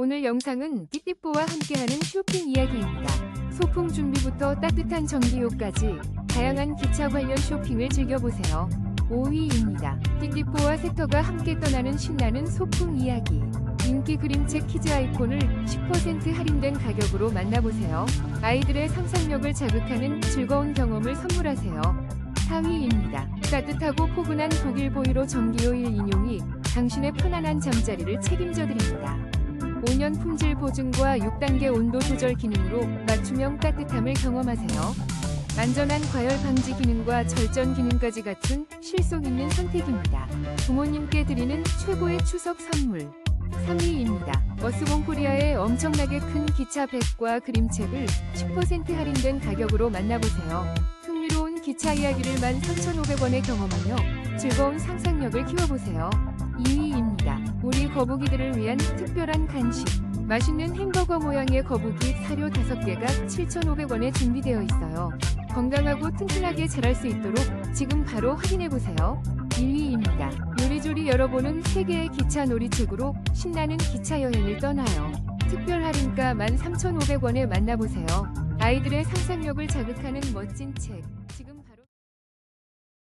오늘 영상은 띠띠뽀와 함께하는 쇼핑 이야기입니다. 소풍 준비부터 따뜻한 전기요까지 다양한 기차 관련 쇼핑을 즐겨보세요. 5위입니다. 띠띠뽀와 섹터가 함께 떠나는 신나는 소풍 이야기. 인기 그림책 키즈 아이콘을 10% 할인된 가격으로 만나보세요. 아이들의 상상력을 자극하는 즐거운 경험을 선물하세요. 4위입니다. 따뜻하고 포근한 독일 보이로 전기요일 인용이 당신의 편안한 잠자리를 책임져 드립니다. 5년 품질 보증과 6단계 온도 조절 기능으로 맞춤형 따뜻함을 경험하세요. 안전한 과열 방지 기능과 절전 기능까지 갖춘 실속 있는 선택입니다. 부모님께 드리는 최고의 추석 선물. 3위입니다. 버스봉 코리아의 엄청나게 큰 기차 백과 그림책을 10% 할인된 가격으로 만나보세요. 흥미로운 기차 이야기를 13,500원에 경험하며 즐거운 상상력을 키워보세요. 2위입니다. 거북이들을 위한 특별한 간식. 맛있는 햄버거 모양의 거북이 사료 5개가 7,500원에 준비되어 있어요. 건강하고 튼튼하게 자랄 수 있도록 지금 바로 확인해보세요. 1위입니다. 요리조리 열어보는 세계의 기차 놀이책으로 신나는 기차 여행을 떠나요. 특별 할인가 13,500원에 만나보세요. 아이들의 상상력을 자극하는 멋진 책.